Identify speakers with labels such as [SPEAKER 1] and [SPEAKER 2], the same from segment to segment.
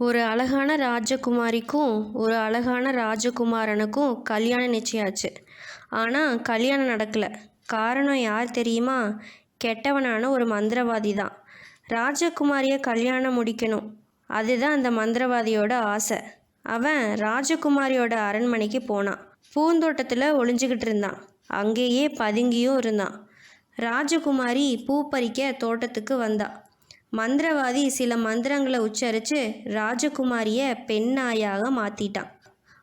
[SPEAKER 1] ஒரு அழகான ராஜகுமாரிக்கும் ஒரு அழகான ராஜகுமாரனுக்கும் கல்யாணம் நிச்சயாச்சு ஆனால் கல்யாணம் நடக்கலை. காரணம் யார் தெரியுமா? கெட்டவனான ஒரு மந்திரவாதி தான் ராஜகுமாரியை கல்யாணம் முடிக்கணும். அதுதான் அந்த மந்திரவாதியோட ஆசை. அவன் ராஜகுமாரியோட அரண்மனைக்கு போனான். பூந்தோட்டத்தில் ஒளிஞ்சுக்கிட்டு இருந்தான். அங்கேயே பதுங்கியும் இருந்தான். ராஜகுமாரி பூ பறிக்க தோட்டத்துக்கு வந்தா. மந்திரவாதி சில மந்திரங்களை உச்சரித்து ராஜகுமாரியை பெண் நாயாக மாற்றிட்டான்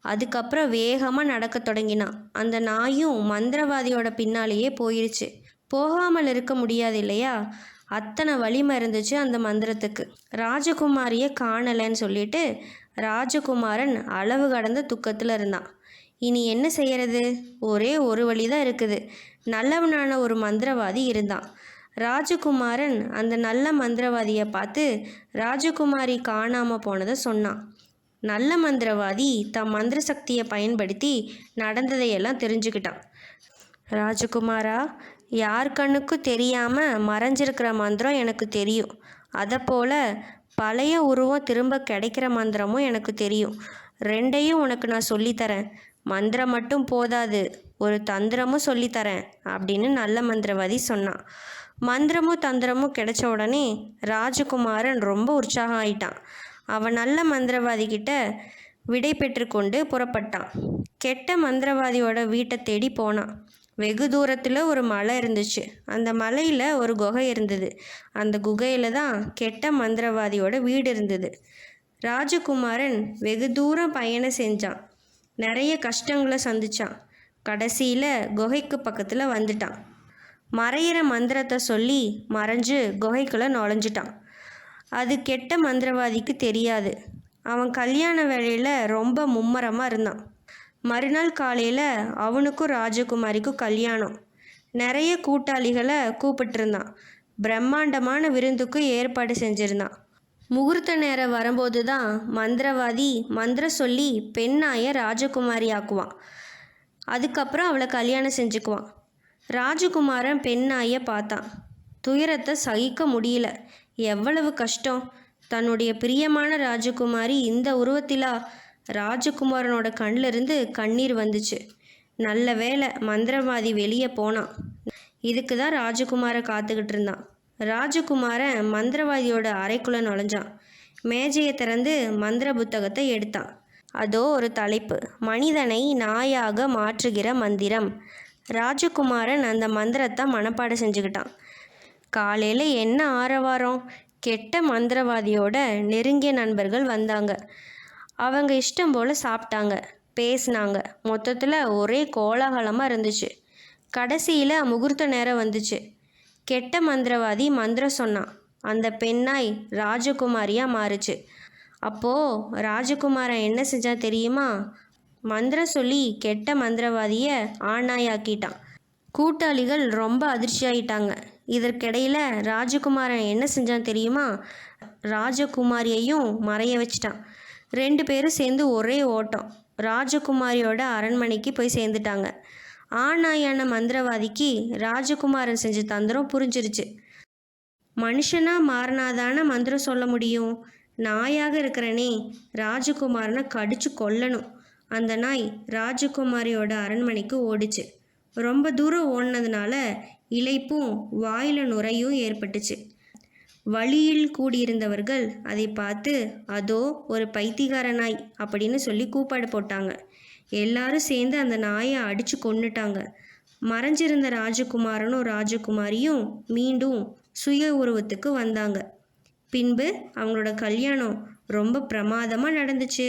[SPEAKER 1] அதுக்கப்புறம் வேகமாக நடக்க தொடங்கினான். அந்த நாயும் மந்திரவாதியோட பின்னாலேயே போயிருச்சு. போகாமல் இருக்க முடியாது இல்லையா? அத்தனை வலிமை இருந்துச்சு அந்த மந்திரத்துக்கு. ராஜகுமாரியை காணலைன்னு சொல்லிட்டு ராஜகுமாரன் அளவு கடந்த துக்கத்தில் இருந்தான். இனி என்ன செய்யறது? ஒரே ஒரு வழி தான் இருக்குது. நல்லவனான ஒரு மந்திரவாதி இருந்தான். ராஜகுமாரன் அந்த நல்ல மந்திரவாதியை பார்த்து ராஜகுமாரி காணாமல் போனதை சொன்னான். நல்ல மந்திரவாதி தம் மந்திர சக்தியை பயன்படுத்தி நடந்ததையெல்லாம் தெரிஞ்சுக்கிட்டான். ராஜகுமாரா யார் கண்ணுக்கும் தெரியாமல் மறைஞ்சிருக்கிற மந்திரம் எனக்கு தெரியும். அதை போல் பழைய உருவம் திரும்ப கிடைக்கிற மந்திரமும் எனக்கு தெரியும். ரெண்டையும் உனக்கு நான் சொல்லித்தரேன். மந்திரம் மட்டும் போதாது ஒரு தந்திரமும் சொல்லித்தரேன் அப்படின்னு நல்ல மந்திரவாதி சொன்னான். மந்திரமும் தந்திரமும் கிடைச்ச உடனே ராஜகுமாரன் ரொம்ப உற்சாகம் ஆயிட்டான். அவன் நல்ல மந்திரவாதி கிட்ட விடை பெற்றுக்கொண்டு புறப்பட்டான். கெட்ட மந்திரவாதியோட வீட்டை தேடி போனான். வெகு தூரத்தில் ஒரு மலை இருந்துச்சு. அந்த மலையில் ஒரு குகை இருந்தது. அந்த குகையில் தான் கெட்ட மந்திரவாதியோட வீடு இருந்தது. ராஜகுமாரன் வெகு தூரம் பயணம் செஞ்சான். நிறைய கஷ்டங்களை சந்திச்சான். கடைசியில் குகைக்கு பக்கத்தில் வந்துட்டான். மறையிற மந்திரத்தை சொல்லி மறைஞ்சு குகைக்குள்ளே நுழைஞ்சிட்டான். அது கெட்ட மந்திரவாதிக்கு தெரியாது. அவன் கல்யாண வேலையில் ரொம்ப மும்மரமாக இருந்தான். மறுநாள் காலையில் அவனுக்கும் ராஜகுமாரிக்கும் கல்யாணம். நிறைய கூட்டாளிகளை கூப்பிட்டுருந்தான். பிரம்மாண்டமான விருந்துக்கும் ஏற்பாடு செஞ்சுருந்தான். முகூர்த்த நேரம் வரும்போது தான் மந்திரவாதி மந்திரம் சொல்லி பெண்ணாய ராஜகுமாரி ஆக்குவான். அதுக்கப்புறம் அவளை கல்யாணம் செஞ்சுக்குவான். ராஜகுமாரன் பெண்ணாய பார்த்தான் துயரத்தை சகிக்க முடியல. எவ்வளவு கஷ்டம். தன்னுடைய பிரியமான ராஜகுமாரி இந்த உருவத்திலா? ராஜகுமாரனோட கண்ணிலிருந்து கண்ணீர் வந்துச்சு. நல்ல வேளை மந்திரவாதி வெளியே போனான் இதுக்கு தான் ராஜகுமாரை காத்துக்கிட்டு இருந்தான். ராஜகுமாரன் மந்திரவாதியோட அறைக்குள்ளே நுழைஞ்சான். மேஜையை திறந்து மந்திர புத்தகத்தை எடுத்தான். அதோ ஒரு தலைப்பு. மனிதனை நாயாக மாற்றுகிற மந்திரம். ராஜகுமாரன் அந்த மந்திரத்தை மனப்பாடம் செஞ்சுக்கிட்டான். காலையில் என்ன ஆரவாரம்? கெட்ட மந்திரவாதியோட நெருங்கிய நண்பர்கள் வந்தாங்க. அவங்க இஷ்டம் போல் சாப்பிட்டாங்க பேசினாங்க. மொத்தத்தில் ஒரே கோலாகலமாக இருந்துச்சு. கடைசியில் முகூர்த்த நேரம் வந்துச்சு. கெட்ட மந்திரவாதி மந்திரம் சொன்னான். அந்த பெண்ணாய் ராஜகுமாரியாக மாறுச்சு. அப்போது ராஜகுமாரன் என்ன செஞ்சால் தெரியுமா? மந்திரம் சொல்லி கெட்ட மந்திரவாதியை ஆணாயாக்கிட்டான். கூட்டாளிகள் ரொம்ப அதிர்ச்சியாயிட்டாங்க. இதற்கிடையில் ராஜகுமாரன் என்ன செஞ்சான் தெரியுமா? ராஜகுமாரியையும் மறைய வச்சிட்டான். ரெண்டு பேரும் சேர்ந்து ஒரே ஓட்டம். ராஜகுமாரியோட அரண்மனைக்கு போய் சேர்ந்துட்டாங்க. ஆணாயான மந்திரவாதிக்கு ராஜகுமாரன் செஞ்ச தந்திரம் புரிஞ்சிருச்சு. மனுஷனா மாறினாதான மந்திரம் சொல்ல முடியும்? நாயாக இருக்கிறனே ராஜகுமாரனை கடிச்சு கொல்லணும். அந்த நாய் ராஜகுமாரியோட அரண்மனைக்கு ஓடிச்சு. ரொம்ப தூரம் ஓடினதுனால இழைப்பும் வாயில் நுரையும் ஏற்பட்டுச்சு. வழியில் கூடியிருந்தவர்கள் அதை பார்த்து அதோ ஒரு பைத்தியக்கார நாய் அப்படின்னு சொல்லி கூப்பாடு போட்டாங்க. எல்லாரும் சேர்ந்து அந்த நாயை அடித்து கொண்டுட்டாங்க மறைஞ்சிருந்த ராஜகுமாரனும் ராஜகுமாரியும் மீண்டும் சுய உருவத்துக்கு வந்தாங்க. பின்பு அவங்களோட கல்யாணம் ரொம்ப பிரமாதமாக நடந்துச்சு.